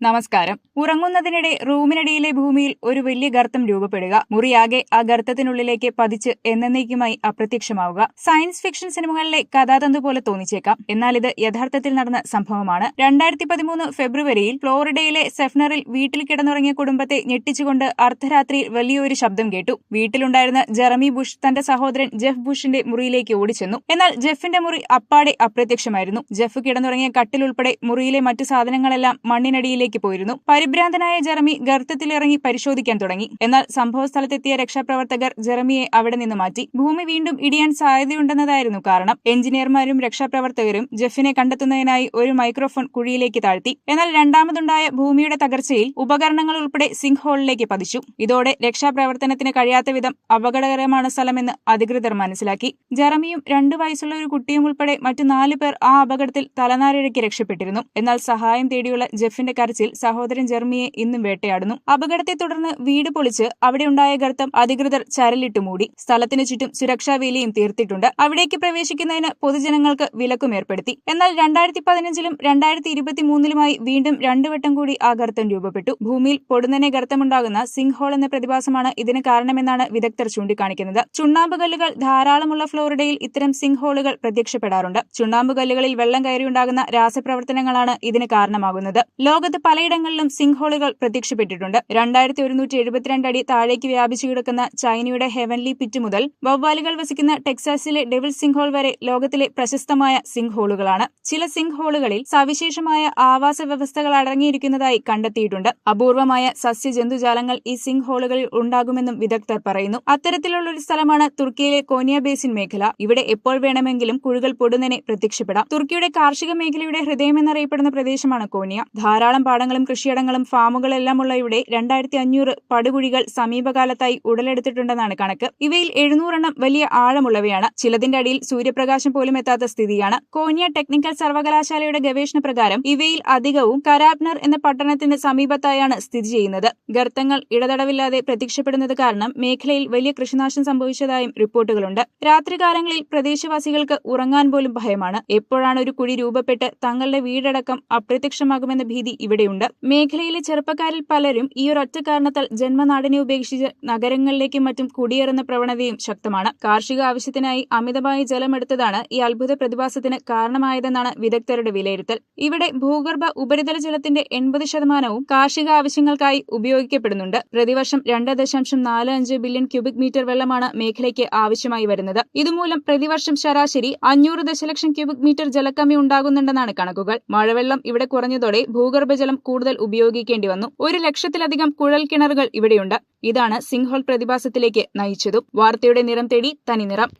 നമസ്കാരം. ഉറങ്ങുന്നതിനിടെ റൂമിനടിയിലെ ഭൂമിയിൽ ഒരു വലിയ ഗർത്തം രൂപപ്പെടുക മുറിയാകെ ആ ഗർത്തത്തിനുള്ളിലേക്ക് പതിച്ച് എന്നേക്കുമായി അപ്രത്യക്ഷമാവുക സയൻസ് ഫിക്ഷൻ സിനിമകളിലെ കഥാതന്തു പോലെ തോന്നിച്ചേക്കാം. എന്നാൽ ഇത് യഥാർത്ഥത്തിൽ നടന്ന സംഭവമാണ്. രണ്ടായിരത്തി പതിമൂന്ന് ഫെബ്രുവരിയിൽ ഫ്ലോറിഡയിലെ സെഫ്നറിൽ വീട്ടിൽ കിടന്നുറങ്ങിയ കുടുംബത്തെ ഞെട്ടിച്ചുകൊണ്ട് അർദ്ധരാത്രിയിൽ വലിയൊരു ശബ്ദം കേട്ടു. വീട്ടിലുണ്ടായിരുന്ന ജെറമി ബുഷ് തന്റെ സഹോദരൻ ജെഫ് ബുഷിന്റെ മുറിയിലേക്ക് ഓടിച്ചെന്നു. എന്നാൽ ജെഫിന്റെ മുറി അപ്പാടെ അപ്രത്യക്ഷമായിരുന്നു. ജെഫ് കിടന്നുറങ്ങിയ കട്ടിലുൾപ്പെടെ മുറിയിലെ മറ്റു സാധനങ്ങളെല്ലാം മണ്ണിനടിയിലേക്ക് പോയിരുന്നു. പരിഭ്രാന്തനായ ജെറമി ഗർത്തത്തിലിറങ്ങി പരിശോധിക്കാൻ തുടങ്ങി. എന്നാൽ സംഭവസ്ഥലത്തെത്തിയ രക്ഷാപ്രവർത്തകർ ജെറമിയെ അവിടെ നിന്ന് മാറ്റി. ഭൂമി വീണ്ടും ഇടിയാൻ സാധ്യതയുണ്ടെന്നതായിരുന്നു കാരണം. എഞ്ചിനീയർമാരും രക്ഷാപ്രവർത്തകരും ജെഫിനെ കണ്ടെത്തുന്നതിനായി ഒരു മൈക്രോഫോൺ കുഴിയിലേക്ക് താഴ്ത്തി. എന്നാൽ രണ്ടാമതുണ്ടായ ഭൂമിയുടെ തകർച്ചയിൽ ഉപകരണങ്ങൾ ഉൾപ്പെടെ സിങ്ക് ഹോളിലേക്ക് പതിച്ചു. ഇതോടെ രക്ഷാപ്രവർത്തനത്തിന് കഴിയാത്ത വിധം അപകടകരമാണ് സ്ഥലമെന്ന് അധികൃതർ മനസ്സിലാക്കി. ജെറമിയും രണ്ടു വയസ്സുള്ള ഒരു കുട്ടിയും ഉൾപ്പെടെ മറ്റു നാല് പേർ ആ അപകടത്തിൽ തലനാരിഴയ്ക്ക് രക്ഷപ്പെട്ടിരുന്നു. എന്നാൽ സഹായം തേടിയുള്ള ജെഫിന്റെ കരച്ചിൽ സഹോദരൻ ജെർമിയെ ഇന്നും വേട്ടയാടുന്നു. അപകടത്തെ തുടർന്ന് വീട് പൊളിച്ച് അവിടെയുണ്ടായ ഗർത്തം അധികൃതർ ചരലിട്ട് മൂടി. സ്ഥലത്തിനു ചുറ്റും സുരക്ഷാ വേലിയും തീർത്തിട്ടുണ്ട്. അവിടേക്ക് പ്രവേശിക്കുന്നതിന് പൊതുജനങ്ങൾക്ക് വിലക്കും ഏർപ്പെടുത്തി. എന്നാൽ രണ്ടായിരത്തി പതിനഞ്ചിലും രണ്ടായിരത്തി ഇരുപത്തിമൂന്നിലുമായി വീണ്ടും രണ്ടു വട്ടം കൂടി ആ ഗർത്തം രൂപപ്പെട്ടു. ഭൂമിയിൽ പൊടുന്നനെ ഗർത്തമുണ്ടാകുന്ന സിംഗ് ഹോൾ എന്ന പ്രതിഭാസമാണ് ഇതിന് കാരണമെന്നാണ് വിദഗ്ധർ ചൂണ്ടിക്കാണിക്കുന്നത്. ചുണ്ണാമ്പ് കല്ലുകൾ ധാരാളമുള്ള ഫ്ലോറിഡയിൽ ഇത്തരം സിംഗ് ഹോളുകൾ പ്രത്യക്ഷപ്പെടാറുണ്ട്. ചുണ്ണാമ്പ് കല്ലുകളിൽ വെള്ളം കയറിയുണ്ടാകുന്ന രാസപ്രവർത്തനങ്ങളാണ് ഇതിന് കാരണമാകുന്നത്. ലോകത്ത് പലയിടങ്ങളിലും സിംഗ് ഹോളുകൾ പ്രത്യക്ഷപ്പെട്ടിട്ടുണ്ട്. രണ്ടായിരത്തി ഒരുന്നൂറ്റി എഴുപത്തിരണ്ട് അടി താഴേക്ക് വ്യാപിച്ചു കിടക്കുന്ന ചൈനയുടെ ഹെവൻലി പിറ്റ് മുതൽ വവ്വാലുകൾ വസിക്കുന്ന ടെക്സാസിലെ ഡെവിൾ സിംഗ് ഹോൾ വരെ ലോകത്തിലെ പ്രശസ്തമായ സിംഗ് ഹോളുകളാണ് ചില സിംഗ് ഹോളുകളിൽ സവിശേഷമായ ആവാസ വ്യവസ്ഥകൾ അടങ്ങിയിരിക്കുന്നതായി കണ്ടെത്തിയിട്ടുണ്ട്. അപൂർവമായ സസ്യജന്തുജാലങ്ങൾ ഈ സിംഗ് ഹോളുകളിൽ ഉണ്ടാകുമെന്നും വിദഗ്ധർ പറയുന്നു. അത്തരത്തിലുള്ള ഒരു സ്ഥലമാണ് തുർക്കിയിലെ കോനിയ ബേസിൻ മേഖല. ഇവിടെ എപ്പോൾ വേണമെങ്കിലും കുഴികൾ പൊടുന്നനെ പ്രത്യക്ഷപ്പെടാം. തുർക്കിയുടെ കാർഷിക മേഖലയുടെ ഹൃദയമെന്നറിയപ്പെടുന്ന പ്രദേശമാണ് കോനിയ. ധാരാളം പാടങ്ങളും കൃഷിയിടങ്ങളും ഫാമുകളെല്ലാമുള്ള ഇവിടെ രണ്ടായിരത്തി അഞ്ഞൂറ് പടുകുഴികൾ സമീപകാലത്തായി ഉടലെടുത്തിട്ടുണ്ടെന്നാണ് കണക്ക്. ഇവയിൽ എഴുന്നൂറെണ്ണം വലിയ ആഴമുള്ളവയാണ്. ചിലതിന്റെ അടിയിൽ സൂര്യപ്രകാശം പോലും എത്താത്ത സ്ഥിതിയാണ്. കോനിയ ടെക്നിക്കൽ സർവകലാശാലയുടെ ഗവേഷണ പ്രകാരം ഇവയിൽ അധികവും കരാബ്നർ എന്ന പട്ടണത്തിന് സമീപത്തായാണ് സ്ഥിതി ചെയ്യുന്നത്. ഗർത്തങ്ങൾ ഇടതടവില്ലാതെ പ്രത്യക്ഷപ്പെടുന്നത് കാരണം മേഖലയിൽ വലിയ കൃഷിനാശം സംഭവിച്ചതായും റിപ്പോർട്ടുകളുണ്ട്. രാത്രികാലങ്ങളിൽ പ്രദേശവാസികൾക്ക് ഉറങ്ങാൻ പോലും ഭയമാണ്. എപ്പോഴാണ് ഒരു കുഴി രൂപപ്പെട്ട് തങ്ങളുടെ വീടടക്കം അപ്രത്യക്ഷമാകുമെന്ന ഭീതി ഇവിടെയുണ്ട് മേഖലയിലെ ചെറുപ്പക്കാരിൽ പലരും ഈ ഒരൊറ്റ കാരണത്താൽ ജന്മനാടിനെ ഉപേക്ഷിച്ച് നഗരങ്ങളിലേക്കും മറ്റും കുടിയേറുന്ന പ്രവണതയും ശക്തമാണ്. കാർഷിക ആവശ്യത്തിനായി അമിതമായി ജലമെടുത്തതാണ് ഈ അത്ഭുത പ്രതിഭാസത്തിന് കാരണമായതെന്നാണ് വിദഗ്ധരുടെ വിലയിരുത്തൽ. ഇവിടെ ഭൂഗർഭ ഉപരിതല ജലത്തിന്റെ എൺപത് ശതമാനവും കാർഷിക ആവശ്യങ്ങൾക്കായി ഉപയോഗിക്കപ്പെടുന്നുണ്ട്. പ്രതിവർഷം രണ്ട് ദശാംശം നാല് അഞ്ച് ബില്യൺ ക്യൂബിക് മീറ്റർ വെള്ളമാണ് മേഖലയ്ക്ക് ആവശ്യമായി വരുന്നത്. ഇതുമൂലം പ്രതിവർഷം ശരാശരി അഞ്ഞൂറ് ദശലക്ഷം ക്യൂബിക് മീറ്റർ ജലക്കമ്മി ഉണ്ടാകുന്നുണ്ടെന്നാണ് കണക്കുകൾ. മഴവെള്ളം ഇവിടെ കുറഞ്ഞതോടെ ഭൂഗർഭജലം കൂടുതൽ ഉപയോഗിക്കേണ്ടി വന്നു. ഒരു ലക്ഷത്തിലധികം കുഴൽ കിണറുകൾ ഇവിടെയുണ്ട്. ഇതാണ് സിംഹോൾ പ്രതിഭാസത്തിലേക്ക് നയിച്ചതും വാർത്തയുടെ നിറം തേടി തനി നിറം